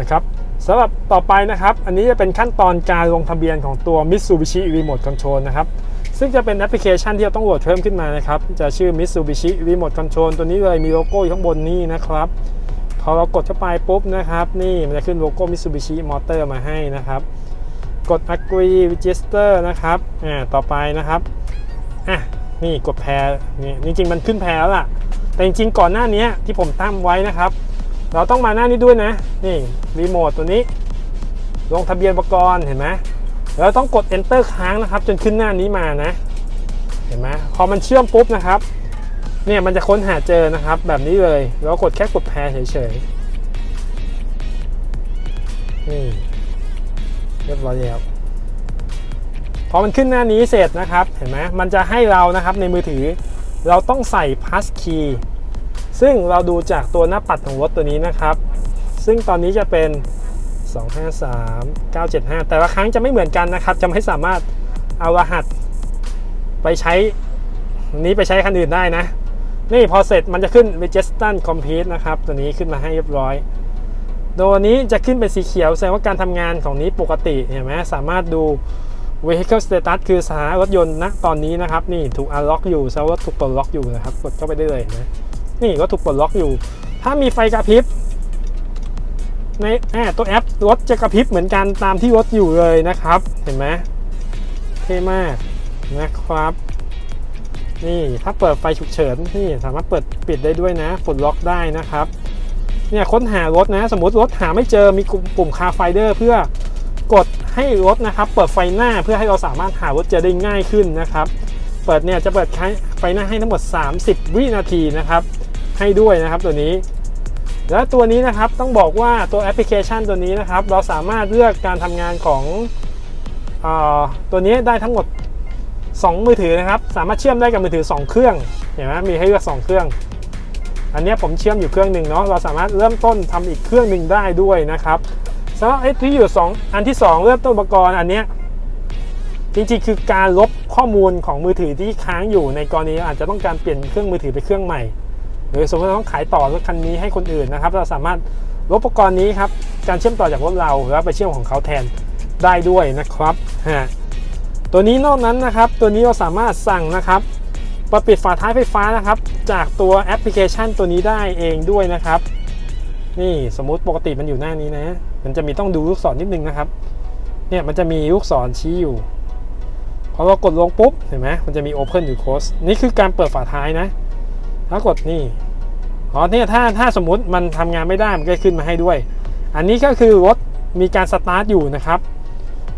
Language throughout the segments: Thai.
นะครับสำหรับต่อไปนะครับ อันนี้จะเป็นขั้นตอนการลงทะเบียนของตัว Mitsubishi Remote Control นะครับ ซึ่งจะเป็นแอปพลิเคชันที่เราต้องโหลดเพิ่มขึ้นมานะครับ จะชื่อ Mitsubishi Remote Control ตัวนี้เลยมีโลโก้อยู่ข้างบนนี้นะครับ พอเรากดเข้าไปปุ๊บนะครับ นี่มันจะขึ้นโลโก้ Mitsubishi Motor มาให้นะครับ กด agree register นะครับ อ่า ต่อไปนะครับ อะ นี่กดแพรนี่จริงๆมันขึ้นแพรแล้วล่ะ แต่จริงๆก่อนหน้านี้ที่ผมตั้งไว้นะครับ เราต้องมาหน้านี้ด้วยนะ นี่รีโมทตัวนี้ ลงทะเบียนอุปกรณ์เห็นไหมแล้วต้องกด enter ค้างนะครับ จนขึ้นหน้านี้มานะ เห็นไหมพอมันเชื่อมปุ๊บนะครับ เนี่ยมันจะค้นหาเจอนะครับ แบบนี้เลยแล้วกดแค่กดแพรเฉยๆนี่เรียบร้อยแล้วพอมันขึ้นหน้านี้เสร็จนะครับ เห็นไหมมันจะให้เรานะครับในมือถือ เราต้องใส่ pass key ซึ่งเราดูจากตัวหน้าปัดของรถตัวนี้นะครับ ซึ่งตอนนี้จะเป็น 253 975 แต่ละครั้งจะไม่เหมือนกันนะครับ จะไม่สามารถเอารหัสไปใช้นี้ไปใช้คันอื่นได้นะ นี่พอเสร็จมันจะขึ้น register complete นะครับ ตัวนี้ขึ้นมาให้เรียบร้อยตัวนี้จะขึ้นเป็นสีเขียวแสดงว่าการทำงานของนี้ปกติเห็นไหมสามารถดู vehicle status คือสถานะรถยนต์ณตอนนี้นะครับ นี่ถูก unlock อยู่แสดงว่าถูกปลดล็อกอยู่นะครับ กดเข้าไปได้เลยนไหม นี่ก็ถูกปลดล็อกอยู่ ถ้ามีไฟกระพริบในแอตัวแอปรถจะกระพริบเหมือนกันตามที่รถอยู่เลยนะครับ เห็นไหมเท่มากนะครับ นี่ถ้าเปิดไฟฉุกเฉินนี่สามารถเปิดปิดได้ด้วยนะปลดล็อกได้นะครับเนี่ยค้นหารถนะสมมติรถหาไม่เจอมีกลุ่มปุ่มคาไฟเดอร์เพื่อกดให้รถนะครับ เปิดไฟหน้าเพื่อให้เราสามารถหารถเจอได้ง่ายขึ้นนะครับ เปิดเนี่ยจะเปิดไฟหน้าให้ทั้งหมด 30 วินาทีนะครับ ให้ด้วยนะครับตัวนี้ แล้วตัวนี้นะครับต้องบอกว่าตัวแอปพลิเคชันตัวนี้นะครับ เราสามารถเลือกการทำงานของอตัวนี้ได้ทั้งหมด 2 มือถือนะครับ สามารถเชื่อมได้กับมือถือ 2 เครื่องเห็นไหมมีให้เลือก 2 เครื่อง อันนี้ผมเชื่อมอยู่เครื่องหนึ่งเนาะเราสามารถเริ่มต้นทำอีกเครื่องหนึ่งได้ด้วยนะครับสำหรับไอ้ที่อยู่ 2 อันที่ 2 เริ่มต้นอุปกรณ์อันนี้จริงๆ คือการลบข้อมูลของมือถือที่ค้างอยู่ในกรณีอาจจะต้องการเปลี่ยนเครื่องมือถือไปเครื่องใหม่ หรือสมมติเราต้องขายต่อรถคันนี้ให้คนอื่นนะครับ เราสามารถลบอุปกรณ์นี้ครับการเชื่อมต่อจากรถเราแล้วไปเชื่อมของเขาแทนได้ด้วยนะครับฮะตัวนี้นอกนั้นนะครับ ตัวนี้เราสามารถสั่งนะครับปปิดฝาท้ายไฟฟ้านะครับ จากตัวแอปพลิเคชันตัวนี้ได้เองด้วยนะครับ นี่สมมุติปกติมันอยู่หน้านี้นะ มันจะมีต้องดูลูกศรนิดนึงนะครับ เนี่ยมันจะมีลูกศรชี้อยู่พอเรากดลงปุ๊บเห็นไหมมันจะมี Open อยู่ Close นี่คือการเปิดฝาท้ายนะ ถ้ากดนี่อ๋อเนี่ยถ้าถ้าสมมุติมันทำงานไม่ได้มันก็ขึ้นมาให้ด้วย อันนี้ก็คือรถมีการสตาร์ทอยู่นะครับ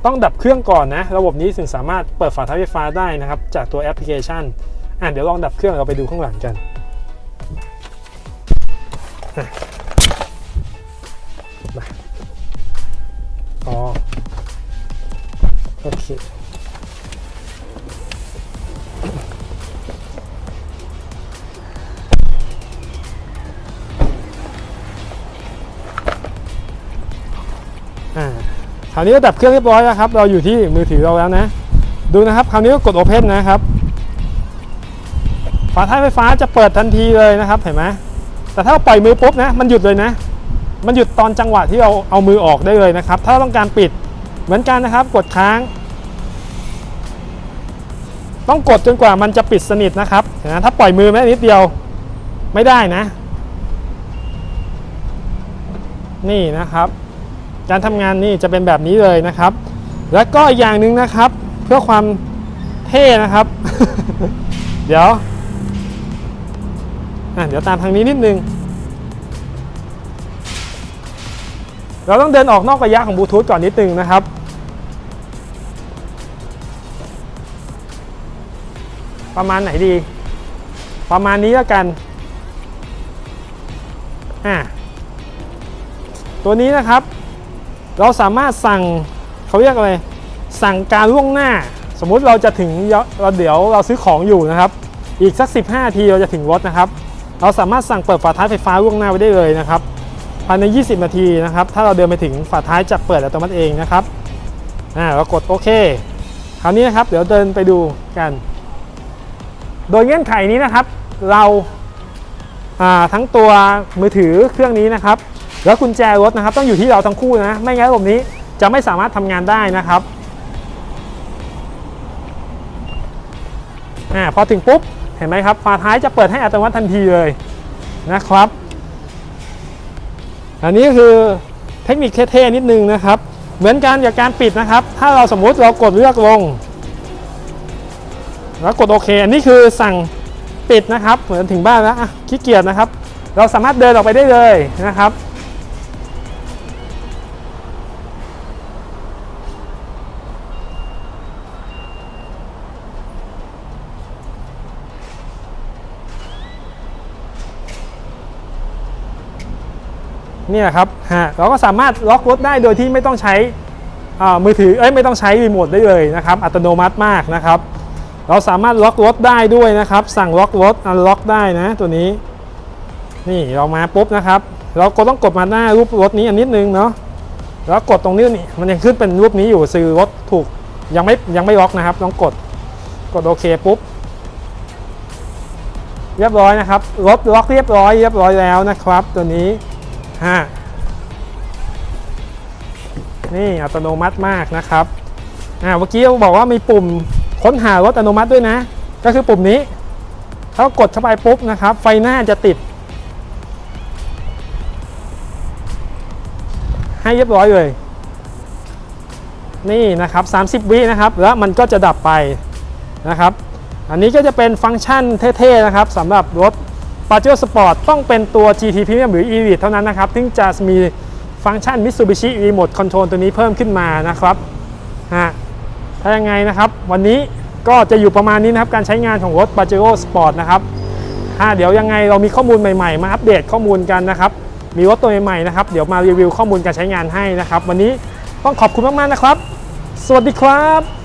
ต้องดับเครื่องก่อนนะ ระบบนี้ถึงสามารถเปิดฝาท้ายไฟฟ้าได้นะครับ จากตัวแอปพลิเคชันอะเดี๋ยวลองดับเครื่องเราไปดูข้างหลังกันมาอ๋อโอเค คราวนี้ก็ดับเครื่องเรียบร้อยแล้วครับ เราอยู่ที่มือถือเราแล้วนะ ดูนะครับคราวนี้ก็กด Open นะครับ ฝาท้ายไฟฟ้าจะเปิดทันทีเลยนะครับ เห็นไหมแต่ถ้าปล่อยมือปุ๊บนะ มันหยุดเลยนะ มันหยุดตอนจังหวะที่เราเอามือออกได้เลยนะครับ ถ้าต้องการปิดเหมือนกันนะครับ กดค้าง ต้องกดจนกว่ามันจะปิดสนิทนะครับเห็นะถ้าปล่อยมือแม้นิดเดียวไม่ได้นะ นี่นะครับ การทำงานนี่จะเป็นแบบนี้เลยนะครับ แล้วก็อีกอย่างหนึ่งนะครับ เพื่อความเท่นะครับ เดี๋ยวเดี๋ยวตามทางนี้นิดนึง เราต้องเดินออกนอกระยะของบลูทูธก่อนนิดนึงนะครับประมาณไหนดี ประมาณนี้แล้วกันอะตัวนี้นะครับ เราสามารถสั่งเขาเรียกอะไร สั่งการล่วงหน้า สมมุติเราจะถึงเราเดี๋ยวเราซื้อของอยู่นะครับ อีกสัก 15ทีเราจะถึงรถนะครับ เราสามารถสั่งเปิดฝาท้ายไฟฟ้าล่วงหน้าไว้ได้เลยนะครับภายใน 20 นาทีนะครับ ถ้าเราเดินไปถึงฝาท้ายจะเปิดอัตโนมัติเองนะครับอ่าเรากดโอเค คราวนี้นะครับ เดี๋ยวเดินไปดูกัน โดยเงื่อนไขนี้นะครับ เราอ่าทั้งตัวมือถือเครื่องนี้นะครับ แล้วกุญแจรถนะครับต้องอยู่ที่เราทั้งคู่นะ ไม่งั้นระบบนี้จะไม่สามารถทำงานได้นะครับอ่าพอถึงปุ๊บเห็นไหมครับฝาท้ายจะเปิดให้อัตโนมัติทันทีเลยนะครับ อันนี้คือเทคนิคเท่ๆนิดนึงนะครับ เหมือนกันกับการปิดนะครับ ถ้าเราสมมุติเรากดเลือกลง แล้วกดโอเค อันนี้คือสั่งปิดนะครับ เหมือนถึงบ้านแล้วอะขี้เกียจนะครับ เราสามารถเดินออกไปได้เลยนะครับ เนี่ยครับฮะเราก็สามารถล็อกรถได้โดยที่ไม่ต้องใช้มือถือเอ้ยไม่ต้องใช้รีโมทได้เลยนะครับ อัตโนมัติมากนะครับ เราสามารถล็อกรถได้ด้วยนะครับ สั่งล็อกรถอันล็อกได้นะตัวนี้ นี่เรามาปุ๊บนะครับ เราก็ต้องกดมาหน้ารูปรถนี้อันนิดนึงเนาะแล้วกดตรงนี้นี่มันยังขึ้นเป็นรูปนี้อยู่ซื้อรถถูกยังไม่ยังไม่ล็อกนะครับต้องกดกดโอเคปุ๊บเรียบร้อยนะครับรถล็อกเรียบร้อยเรียบร้อยแล้วนะครับ ตัวนี้ ฮะนี่อัตโนมัติมากนะครับอ่าเมื่อกี้เราบอกว่ามีปุ่มค้นหารถอัตโนมัติด้วยนะ ก็คือปุ่มนี้ถ้ากดเข้าไปปุ๊บนะครับ ไฟหน้าจะติด ให้เรียบร้อยเลย นี่นะครับ 30 วินะครับ แล้วมันก็จะดับไปนะครับ อันนี้ก็จะเป็นฟังก์ชันเท่ๆนะครับสำหรับรถ p a j e r o Sport ต้องเป็นตัว GT Premium หรือ Elite เท่านั้นนะครับถึงจะมีฟังก์ชัน Mitsubishi Remote Control ตัวนี้เพิ่มขึ้นมานะครับฮะถ้ายังไงนะครับ วันนี้ก็จะอยู่ประมาณนี้นะครับ การใช้งานของรถ p a j e r o Sport นะครับฮะเดี๋ยวยังไงเรามีข้อมูลใหม่ๆ มาอัปเดตข้อมูลกันนะครับ มีรถตัวใหม่ๆนะครับ เดี๋ยวมารีวิวข้อมูลการใช้งานให้นะครับ วันนี้ต้องขอบคุณมากๆนะครับ สวัสดีครับ